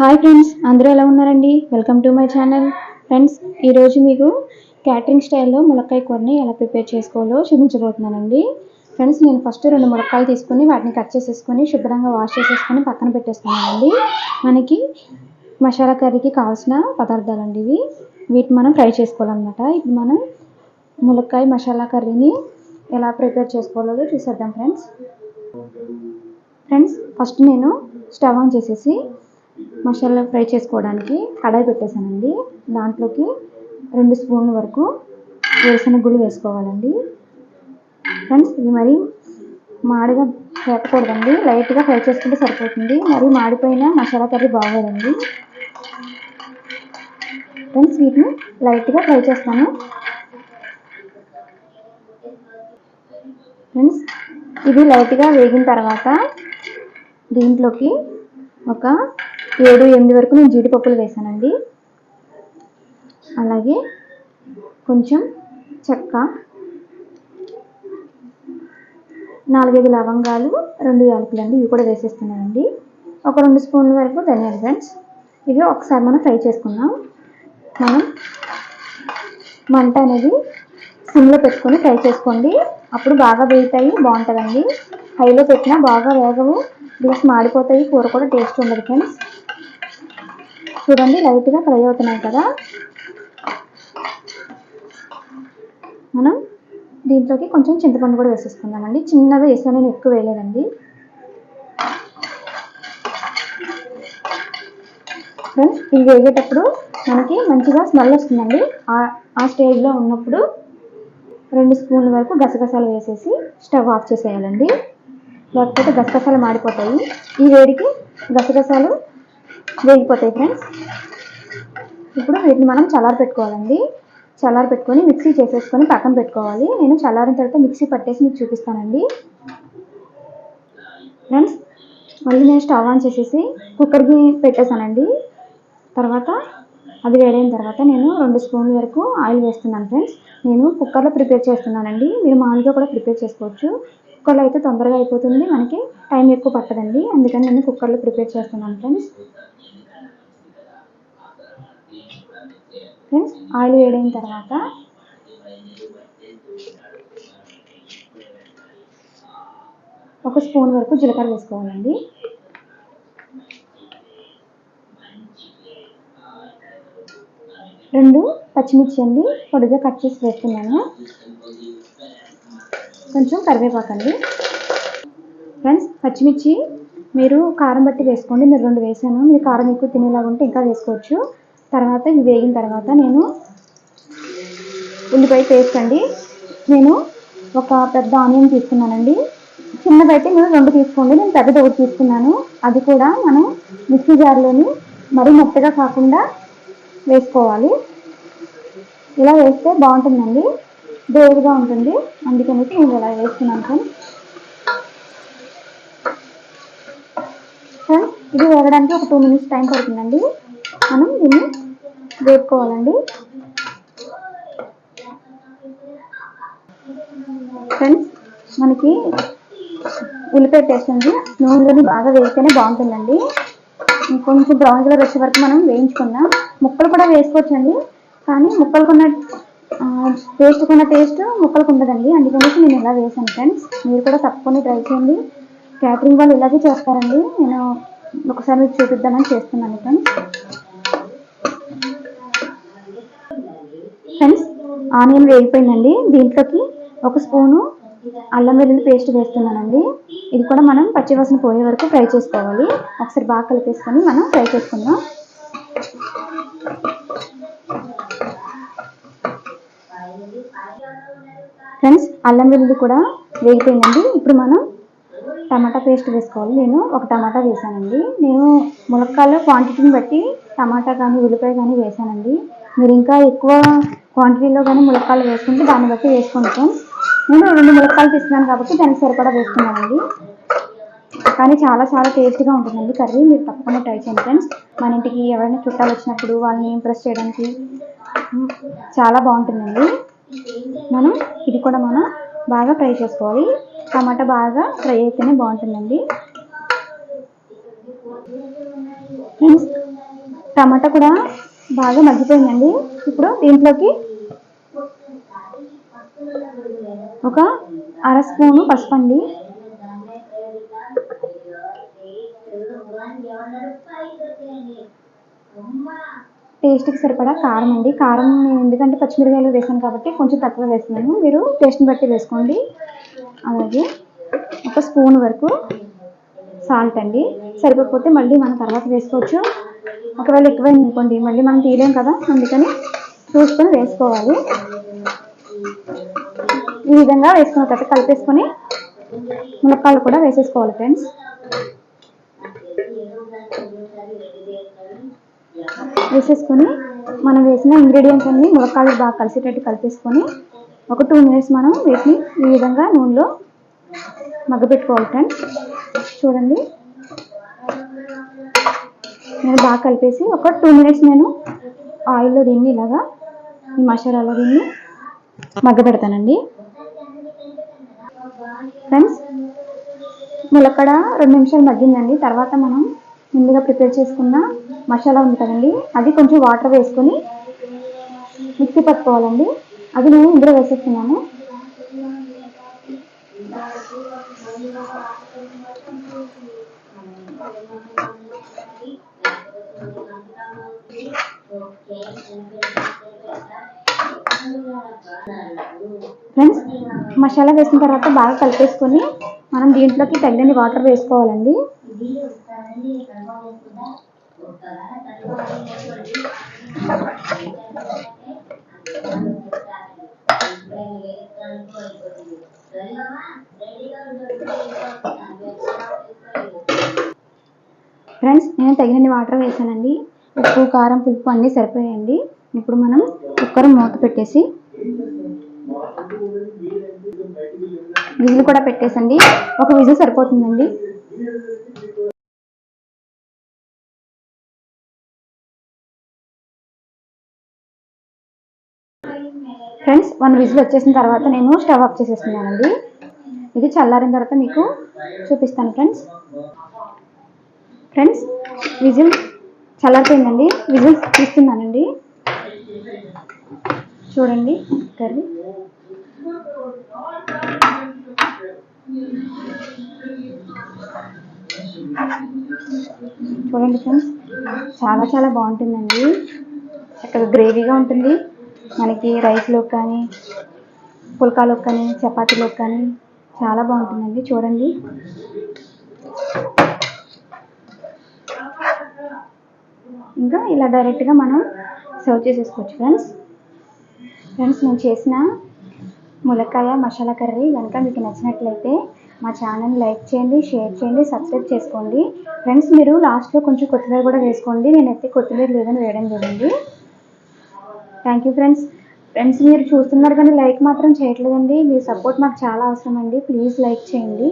Hi friends అందరూ ఎలా ఉన్నారండి? Welcome to my channel friends ఈరోజు మీకు క్యాటరింగ్ స్టైల్లో ములక్కాయ కూరని ఎలా ప్రిపేర్ చేసుకోవాలో చూపించబోతున్నానండి. ఫ్రెండ్స్ నేను ఫస్ట్ రెండు ములక్కాయలు తీసుకొని వాటిని కట్ చేసేసుకొని శుభ్రంగా వాష్ చేసేసుకొని పక్కన పెట్టేస్తున్నానండి. మనకి మసాలా కర్రీకి కావాల్సిన పదార్థాలండి ఇవి. వీటిని మనం ఫ్రై చేసుకోవాలన్నమాట. ఇప్పుడు మనం ములక్కాయ మసాలా కర్రీని ఎలా ప్రిపేర్ చేసుకోవాలో చూసేద్దాం ఫ్రెండ్స్ ఫ్రెండ్స్ ఫస్ట్ నేను స్టవ్ ఆన్ చేసేసి మసాలా ఫ్రై చేసుకోవడానికి కడాయి పెట్టేశానండి. దాంట్లోకి రెండు స్పూన్ల వరకు వేరుశనగ వేసుకోవాలండి. ఫ్రెండ్స్ ఇది మరి మాడిగా పెట్టకూడదండి లైట్గా ఫ్రై చేసుకుంటే సరిపోతుంది. మరి మాడిపోయిన మసాలా కర్రీ బాగోదండి. ఫ్రెండ్స్ వీటిని లైట్గా ఫ్రై చేస్తాను. ఫ్రెండ్స్ ఇది లైట్గా వేగిన తర్వాత దీంట్లోకి ఒక ఏడు ఎనిమిది వరకు నేను జీడిపప్పులు వేసానండి. అలాగే కొంచెం చెక్క నాలుగైదు లవంగాలు రెండు యాలకులు అండి ఇవి కూడా వేసేస్తున్నానండి. ఒక రెండు స్పూన్ల వరకు ధనియాలు ఫ్రెండ్స్ ఇవి ఒకసారి మనం ఫ్రై చేసుకుందాం. మనం మంట అనేది సిమ్లో పెట్టుకొని ఫ్రై చేసుకోండి. అప్పుడు బాగా వేగుతాయి బాగుంటుందండి. హైలో పెట్టినా బాగా వేగవు ప్లస్ మాడిపోతాయి కూర కూడా టేస్ట్ ఉండదు ఫ్రెండ్స్. చూడండి లైట్గా ఫ్రై అవుతున్నాయి కదా. మనం దీంట్లోకి కొంచెం చింతపండు కూడా వేసేసుకుందామండి. చిన్నగా వేసాను నేను ఎక్కువ వేయలేదండి. ఫ్రెండ్స్ ఇవి వేగేటప్పుడు మనకి మంచిగా స్మెల్ వస్తుందండి. ఆ స్టేజ్లో ఉన్నప్పుడు రెండు స్పూన్ల వరకు గసగసాలు వేసేసి స్టవ్ ఆఫ్ చేసేయాలండి. లేకపోతే గసగసాలు మాడిపోతాయి. ఈ వేడికి గసగసాలు వేగిపోతాయి ఫ్రెండ్స్ ఇప్పుడు వీటిని మనం చల్లారి పెట్టుకోవాలండి. చల్లారి పెట్టుకొని మిక్సీ చేసేసుకొని పక్కన పెట్టుకోవాలి. నేను చల్లారిన తర్వాత మిక్సీ పట్టేసి మీకు చూపిస్తానండి. ఫ్రెండ్స్ మళ్ళీ నేను స్టవ్ ఆన్ చేసేసి కుక్కర్కి పెట్టేశానండి. తర్వాత అది వేడైన తర్వాత నేను రెండు స్పూన్ల వరకు ఆయిల్ వేస్తున్నాను ఫ్రెండ్స్ నేను కుక్కర్లో ప్రిపేర్ చేస్తున్నానండి. మీరు మామూలుగా కూడా ప్రిపేర్ చేసుకోవచ్చు. కుక్కర్లో అయితే తొందరగా అయిపోతుంది. మనకి టైం ఎక్కువ పట్టదండి. అందుకని నేను కుక్కర్లో ప్రిపేర్ చేస్తున్నాను ఫ్రెండ్స్. ఫ్రెండ్స్ ఆయిల్ వేడైన తర్వాత ఒక స్పూన్ వరకు జీలకర్ర వేసుకోవాలండి. రెండు పచ్చిమిర్చి అండి. పొడిగా కట్ చేసి వేస్తున్నాను కొంచెం కరివేపాకు అండి ఫ్రెండ్స్ పచ్చిమిర్చి మీరు కారం బట్టి వేసుకోండి. నేను రెండు వేసాను. మీరు కారం ఎక్కువ తినేలాగా ఉంటే ఇంకా వేసుకోవచ్చు. తర్వాత ఇవి వేగిన తర్వాత నేను ఉల్లిపాయ పేస్ట్ అండి. నేను ఒక పెద్ద ఆనియన్ తీసుకున్నానండి. చిన్నదైతే మీరు రెండు తీసుకోండి. నేను పెద్దది ఒకటి తీసుకున్నాను. అది కూడా మనం మిక్సీ జార్లోని మరీ మెత్తగా కాకుండా వేసుకోవాలి. ఇలా వేస్తే బాగుంటుందండి. దేవుడిగా ఉంటుంది. అందుకనేసి నేను ఇలా వేస్తున్నాను ఫ్రెండ్స్ ఫ్రెండ్స్ ఇది వేగడానికి ఒక టూ మినిట్స్ టైం పడుతుందండి. మనం దీన్ని వేపుకోవాలండి. ఫ్రెండ్స్ మనకి ఉల్లిపాయ పేస్ట్ అండి నూనెలోని బాగా వేస్తేనే బాగుంటుందండి. కొంచెం బ్రౌన్ కలర్ వచ్చే వరకు మనం వేయించుకుందాం. ముక్కలు కూడా వేసుకోవచ్చండి. కానీ ముక్కలు కొన్న పేస్ట్కున్న టేస్ట్ ముక్కలకు ఉండదండి. అందుకనేసి నేను ఇలా వేసాను ఫ్రెండ్స్ మీరు కూడా తప్పకుండా ట్రై చేయండి. క్యాటరింగ్ వాళ్ళు ఇలాగే చేస్తారండి. నేను ఒకసారి మీకు చూపిద్దామని చేస్తున్నాను ఫ్రెండ్స్ ఫ్రెండ్స్ ఆనియన్ వేగిపోయిందండి. దీంట్లోకి ఒక స్పూను అల్లం వెల్లుల్లి పేస్ట్ వేస్తున్నానండి. ఇది కూడా మనం పచ్చివాసన పోయే వరకు ఫ్రై చేసుకోవాలి. ఒకసారి బాగా కలిపేసుకొని మనం ఫ్రై చేసుకుందాం. ఫ్రెండ్స్ అల్లం వెల్లుల్లి కూడా వేగిపోయిందండి. ఇప్పుడు మనం టమాటా పేస్ట్ వేసుకోవాలి. నేను ఒక టమాటా వేసానండి. నేను ములక్కాయల క్వాంటిటీని బట్టి టమాటా కానీ ఉల్లిపాయ కానీ వేసానండి. మీరు ఇంకా ఎక్కువ క్వాంటిటీలో కానీ ములక్కాయలు వేసుకుంటే దాన్ని బట్టి వేసుకుంటాం నేను రెండు ములక్కాయలు తీసుకున్నాను కాబట్టి దానికి సరిపడా వేసుకున్నానండి. కానీ చాలా చాలా టేస్ట్గా ఉంటుందండి కర్రీ. మీరు తప్పకుండా ట్రై చేయండి ఫ్రెండ్స్. మన ఇంటికి ఎవరైనా చుట్టాలు వచ్చినప్పుడు వాళ్ళని ఇంప్రెస్ చేయడానికి చాలా బాగుంటుందండి. మనం ఇది కూడా మనం బాగా ఫ్రై చేసుకోవాలి. టమాటా బాగా ఫ్రై అయితేనే బాగుంటుందండి. టమాటా కూడా బాగా మగ్గిపోయిందండి. ఇప్పుడు దీంట్లోకి ఒక అర స్పూను పసుపు అండి టేస్ట్కి సరిపడా కారం అండి. కారం నేను ఎందుకంటే పచ్చిమిరకాయలు వేసాను కాబట్టి కొంచెం తక్కువ వేస్తున్నాను. మీరు టేస్ట్ని బట్టి వేసుకోండి. అలాగే ఒక స్పూన్ వరకు సాల్ట్ అండి. సరిపోకపోతే మళ్ళీ మనం తర్వాత వేసుకోవచ్చు. ఒకవేళ ఎక్కువ అనుకోండి మళ్ళీ మనం తీయలేం కదా అందుకని చూసుకొని వేసుకోవాలి. ఈ విధంగా వేసుకున్న తర్వాత కలిపేసుకొని మునక్కాయలు కూడా వేసేసుకోవాలి ఫ్రెండ్స్. వేసేసుకొని మనం వేసిన ఇంగ్రీడియంట్స్ అన్ని ములక్కాయలు బాగా కలిసేటట్టు కలిపేసుకొని ఒక టూ మినిట్స్ మనం వీటిని ఈ విధంగా నూనెలో మగ్గపెట్టుకోవాలి ఫ్రెండ్స్ చూడండి. నేను బాగా కలిపేసి ఒక టూ మినిట్స్ నేను ఆయిల్లో దీన్ని ఇలాగా ఈ మసాలాలో దీన్ని మగ్గ పెడతానండి ఫ్రెండ్స్ ములక్కడ రెండు నిమిషాలు మగ్గిందండి. తర్వాత మనం ముందుగా ప్రిపేర్ చేసుకున్న మసాలా ఉంది కదండి అది కొంచెం వాటర్ వేసుకొని మిక్సీ పట్టుకోవాలండి. అది నేను ఇందులో వేసేస్తున్నాను. ఫ్రెండ్స్ మసాలా వేసిన తర్వాత బాగా కలిపేసుకొని మనం దీంట్లోకి తగినన్ని వాటర్ వేసుకోవాలండి. ఫ్రెండ్స్ నేను తగినన్ని వాటర్ వేసానండి. ఉప్పు కారం పులుపు అన్నీ సరిపోయాయండి. ఇప్పుడు మనం కుక్కర్ మూత పెట్టేసి విజిల్ కూడా పెట్టేసండి. ఒక విజిల్ సరిపోతుందండి. ఫ్రెండ్స్ వన్ విజిల్ వచ్చేసిన తర్వాత నేను స్టవ్ ఆఫ్ చేసేస్తున్నానండి. ఇది చల్లారిన తర్వాత మీకు చూపిస్తాను ఫ్రెండ్స్ ఫ్రెండ్స్ విజిల్ చల్లారిపోయిందండి. విజిల్ తీస్తున్నానండి. చూడండి కర్రీ చూడండి ఫ్రెండ్స్ చాలా చాలా బాగుంటుందండి. చక్కగా గ్రేవీగా ఉంటుంది. మనకి రైస్లోకి కానీ పుల్కాలోకి కానీ చపాతీలోకి కానీ చాలా బాగుంటుందండి. చూడండి. ఇంకా ఇలా డైరెక్ట్గా మనం సర్వ్ చేసేసుకోవచ్చు ఫ్రెండ్స్. ఫ్రెండ్స్ నేను చేసిన ములక్కాయ మసాలా కర్రీ కనుక మీకు నచ్చినట్లయితే మా ఛానల్ లైక్ చేయండి షేర్ చేయండి సబ్స్క్రైబ్ చేసుకోండి. ఫ్రెండ్స్ మీరు లాస్ట్లో కొంచెం కొత్తిమీర కూడా వేసుకోండి. నేనైతే కొత్తిమీర లేదని వేయడం జరిగింది థ్యాంక్ యూ ఫ్రెండ్స్ ఫ్రెండ్స్ మీరు చూస్తున్నారు కానీ లైక్ మాత్రం చేయట్లేదండి. మీ సపోర్ట్ మాకు చాలా అవసరం అండి ప్లీజ్ లైక్ చేయండి.